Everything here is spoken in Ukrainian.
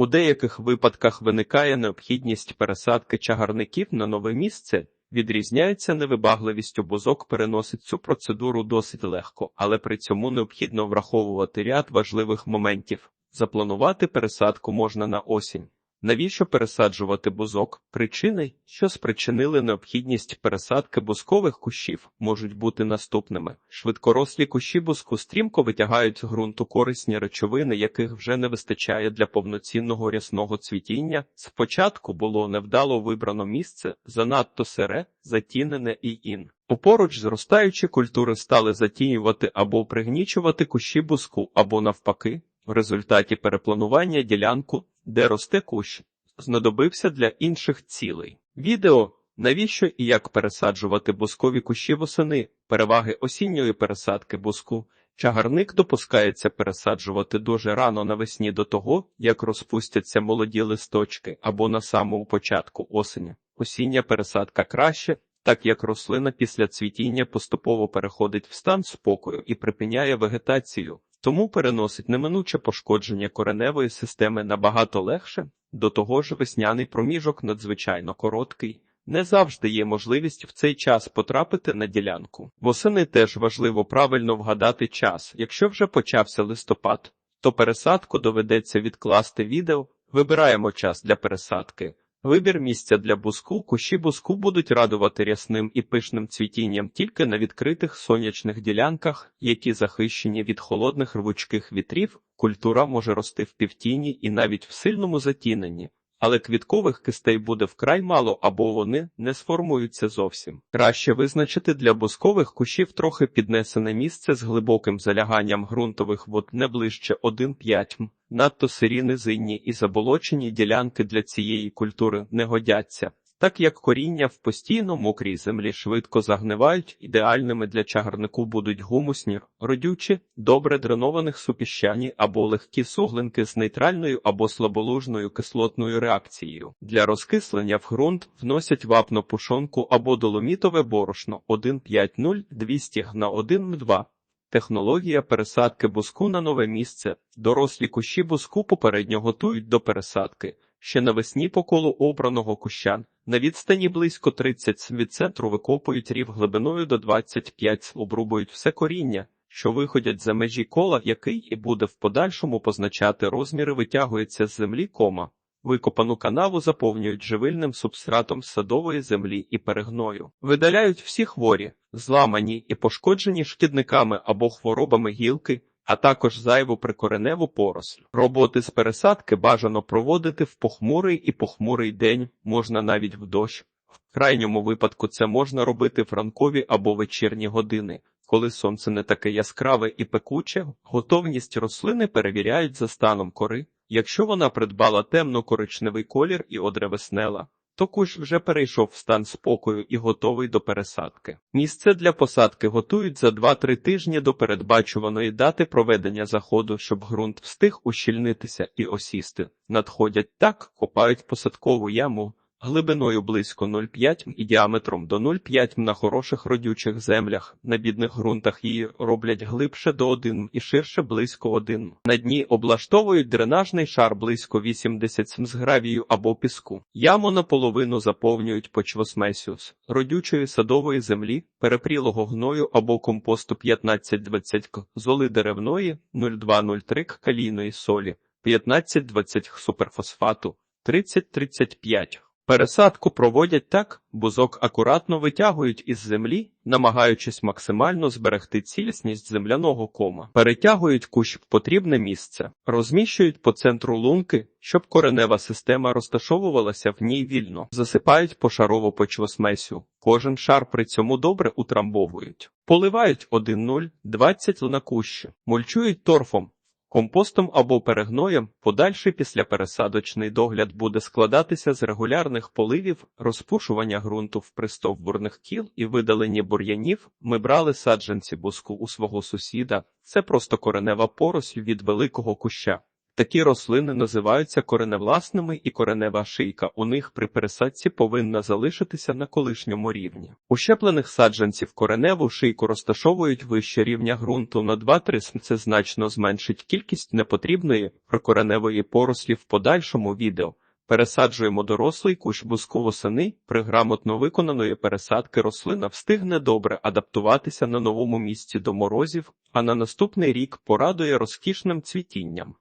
У деяких випадках виникає необхідність пересадки чагарників на нове місце. Відрізняється невибагливістю, бузок переносить цю процедуру досить легко, але при цьому необхідно враховувати ряд важливих моментів. Запланувати пересадку можна на осінь. Навіщо пересаджувати бузок? Причини, що спричинили необхідність пересадки бузкових кущів, можуть бути наступними: швидкорослі кущі бузку стрімко витягають з ґрунту корисні речовини, яких вже не вистачає для повноцінного рясного цвітіння. Спочатку було невдало вибрано місце, занадто сире, затінене і ін. Поруч зростаючі культури стали затінювати або пригнічувати кущі бузку, або навпаки. В результаті перепланування ділянку, де росте кущ, знадобився для інших цілей. Відео навіщо і як пересаджувати бускові кущі восени, переваги осінньої пересадки буску. Чагарник допускається пересаджувати дуже рано навесні до того, як розпустяться молоді листочки або на самому початку осені. Осіння пересадка краще, так як рослина після цвітіння поступово переходить в стан спокою і припиняє вегетацію. Тому переносить неминуче пошкодження кореневої системи набагато легше, до того ж весняний проміжок надзвичайно короткий. Не завжди є можливість в цей час потрапити на ділянку. Восени теж важливо правильно вгадати час. Якщо вже почався листопад, то пересадку доведеться відкласти відео. Вибираємо час для пересадки. Вибір місця для буску кущі буску будуть радувати рясним і пишним цвітінням тільки на відкритих сонячних ділянках, які захищені від холодних рвучких вітрів. Культура може рости в півтіні і навіть в сильному затіненні, але квіткових кистей буде вкрай мало або вони не сформуються зовсім. Краще визначити для бускових кущів трохи піднесене місце з глибоким заляганням ґрунтових вод не ближче 1,5 м. Надто сирі низинні і заболочені ділянки для цієї культури не годяться, так як коріння в постійно мокрій землі швидко загнивають, ідеальними для чагарнику будуть гумусні, родючі, добре дренованих супіщані або легкі суглинки з нейтральною або слаболужною кислотною реакцією. Для розкислення в ґрунт вносять вапно пушонку або доломітове борошно 1,5,0 200 на 1,2. Технологія пересадки буску на нове місце. Дорослі кущі буску попередньо готують до пересадки. Ще навесні по колу обраного куща на відстані близько 30 см від центру викопують рів глибиною до 25 см, обрубують все коріння, що виходять за межі кола, який і буде в подальшому позначати розміри, витягується з землі кома. Викопану канаву заповнюють живильним субстратом садової землі і перегною, видаляють всі хворі, зламані і пошкоджені шкідниками або хворобами гілки, а також зайву прикореневу поросль. Роботи з пересадки бажано проводити в похмурий і похмурий день, можна навіть в дощ. В крайньому випадку це можна робити в ранкові або вечірні години. Коли сонце не таке яскраве і пекуче, готовність рослини перевіряють за станом кори. Якщо вона придбала темно-коричневий колір і одревеснела, то кущ вже перейшов в стан спокою і готовий до пересадки. Місце для посадки готують за 2-3 тижні до передбачуваної дати проведення заходу, щоб ґрунт встиг ущільнитися і осісти. Надходять так, копають посадкову яму. Глибиною близько 0,5 м і діаметром до 0,5 м на хороших родючих землях, на бідних ґрунтах її роблять глибше до 1 м і ширше близько 1 м. На дні облаштовують дренажний шар близько 80 см з гравію або піску. Яму наполовину заповнюють почвосмесіус, родючої садової землі, перепрілого гною або компосту 15-20 к, золи деревної, 0,2-0,3 к калійної солі, 15-20 х суперфосфату, 30-35 Пересадку проводять так, бузок акуратно витягують із землі, намагаючись максимально зберегти цілісність земляного кома, перетягують кущ в потрібне місце, розміщують по центру лунки, щоб коренева система розташовувалася в ній вільно, засипають пошарово почвосмесю. Кожен шар при цьому добре утрамбовують, поливають 1-0-20 л на кущі, мульчують торфом. Компостом або перегноєм подальший післяпересадочний догляд буде складатися з регулярних поливів, розпушування ґрунту в пристовбурних кіл і видалення бур'янів. Ми брали саджанці буску у свого сусіда. Це просто коренева поросль від великого куща. Такі рослини називаються кореневласними і коренева шийка у них при пересадці повинна залишитися на колишньому рівні. Ущеплених саджанців кореневу шийку розташовують вище рівня ґрунту на 2-3 см. Це значно зменшить кількість непотрібної прикореневої порослі в подальшому відео. Пересаджуємо дорослий кущ буску восени. При грамотно виконаної пересадки рослина встигне добре адаптуватися на новому місці до морозів, а на наступний рік порадує розкішним цвітінням.